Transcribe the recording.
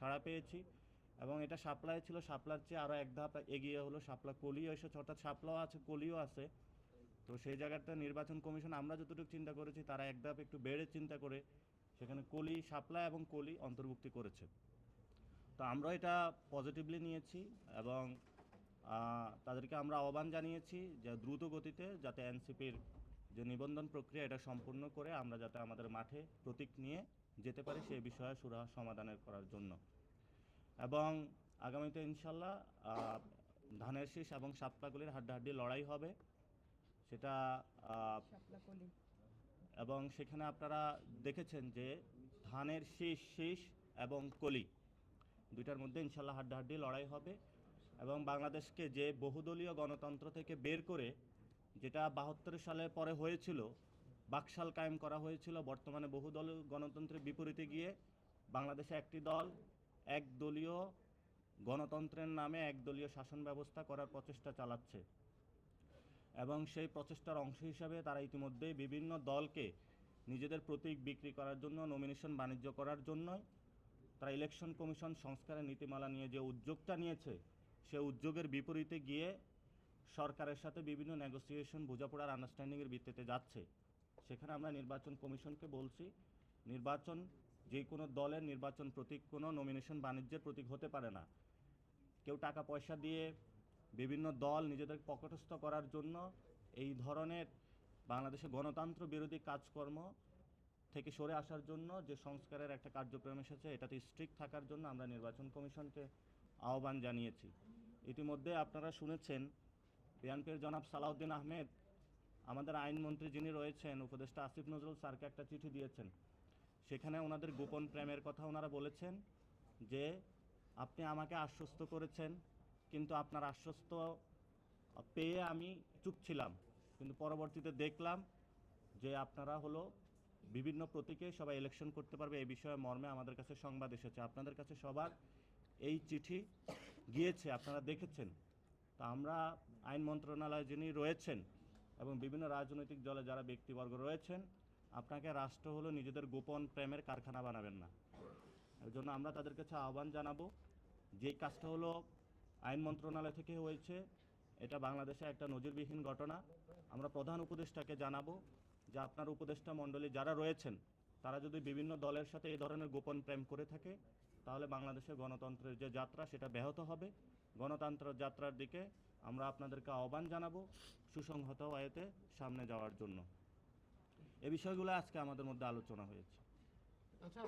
সাড়া পেয়েছি এবং এটা সাপ্লাই ছিল, সাপলার চেয়ে আরও এক ধাপ এগিয়ে হলো, সাপলা কলিও এসেছে অর্থাৎ সাপলাও আছে, কলিও আছে। তো সেই জায়গাটা নির্বাচন কমিশন, আমরা যতটুকু চিন্তা করেছি, তারা এক ধাপ একটু বেড়ে চিন্তা করে সেখানে কলি সাপলা এবং কলি অন্তর্ভুক্তি করেছে। তো আমরা এটা পজিটিভলি নিয়েছি এবং তাদেরকে আমরা আহ্বান জানিয়েছি যে দ্রুত গতিতে যাতে এনসিপির যে নিবন্ধন প্রক্রিয়া এটা সম্পূর্ণ করে আমরা যাতে আমাদের মাঠে প্রতীক নিয়ে যেতে পারি সেই বিষয়ে সুরাহা সমাধানের করার জন্য। এবং আগামীতে ইনশাল্লাহ ধানের শীষ এবং সাপলাগুলির হাড্ডাহাড্ডি লড়াই হবে। সেটা এবং সেখানে আপনারা দেখেছেন যে ধানের শীষ শীষ এবং কলি দুইটার মধ্যে ইনশাল্লাহ হাড্ডাহাড্ডি লড়াই হবে। এবং বাংলাদেশকে যে বহুদলীয় গণতন্ত্র থেকে বের করে যেটা বাহাত্তর সালে পরে হয়েছিল, বাকশাল কায়েম করা হয়েছিল। বর্তমানে বহুদলীয় গণতন্ত্রের বিপরীতে গিয়ে বাংলাদেশে একটি দল, এক দলীয় গণতন্ত্রের নামে একদলীয় শাসন ব্যবস্থা করার প্রচেষ্টা চালাচ্ছে। এবং সেই প্রচেষ্টার অংশ হিসাবে তারা ইতিমধ্যে বিভিন্ন দলকে নিজেদের প্রতীক বিক্রি করার জন্য নমিনেশন বাণিজ্য করার জন্য তারা ইলেকশন কমিশন সংস্কারের নীতিমালা নিয়ে যে উদ্যোগটা নিয়েছে, সে উদ্যোগের বিপরীতে গিয়ে সরকারের সাথে বিভিন্ন নেগোসিয়েশন বোঝাপড়ার আন্ডারস্ট্যান্ডিংয়ের ভিত্তিতে যাচ্ছে। সেখানে আমরা নির্বাচন কমিশনকে বলছি, নির্বাচন যে কোনো দলের নির্বাচন প্রতীক, কোনো নমিনেশন বাণিজ্যের প্রতীক হতে পারে না। কেউ টাকা পয়সা দিয়ে বিভিন্ন দল নিজেদের পকেটস্থ করার জন্য এই ধরনের বাংলাদেশে গণতন্ত্র বিরোধী কাজকর্ম থেকে সরে আসার জন্য যে সংস্কারের একটা কার্যক্রম এসেছে, এটাতে স্ট্রিক্ট থাকার জন্য আমরা নির্বাচন কমিশনকে আহ্বান জানিয়েছি। ইতিমধ্যে আপনারা শুনেছেন বিএনপির জনাব সালাউদ্দিন আহমেদ, আমাদের আইনমন্ত্রী যিনি রয়েছেন, উপদেষ্টা আসিফ নজরুল স্যারকে একটা চিঠি দিয়েছেন। সেখানে ওনাদের গোপন প্রেমের কথা ওনারা বলেছেন যে, আপনি আমাকে আশ্বস্ত করেছেন, কিন্তু আপনার আশ্বস্ত পেয়ে আমি চুপ ছিলাম। কিন্তু পরবর্তীতে দেখলাম যে আপনারা হলো বিভিন্ন প্রতীকে সবাই ইলেকশন করতে পারবে, এই বিষয়ে মর্মে আমাদের কাছে সংবাদ এসেছে। আপনাদের কাছে সবার এই চিঠি গিয়েছে, আপনারা দেখেছেন। তা আমরা আইন মন্ত্রণালয়ে যিনি রয়েছেন এবং বিভিন্ন রাজনৈতিক দলে যারা ব্যক্তিবর্গ রয়েছেন, আপনাকে রাষ্ট্র হলো নিজেদের গোপন প্রেমের কারখানা বানাবেন না। এর জন্য আমরা তাদের কাছে আহ্বান জানাব যেই কাজটা হলো আইন মন্ত্রণালয় থেকে হয়েছে, এটা বাংলাদেশে একটা নজিরবিহীন ঘটনা। আমরা প্রধান উপদেষ্টাকে জানাব যে আপনার উপদেষ্টা মণ্ডলী যারা রয়েছেন তারা যদি বিভিন্ন দলের সাথে এই ধরনের গোপন প্রেম করে থাকে, তাহলে বাংলাদেশের গণতন্ত্রের যে যাত্রা, সেটা ব্যাহত হবে। গণতন্ত্র যাত্রার দিকে আমরা আপনাদেরকে আহ্বান জানাব সুসংহত আয়তে সামনে যাওয়ার জন্য। এ বিষয়গুলো আজকে আমাদের মধ্যে আলোচনা হয়েছে। আচ্ছা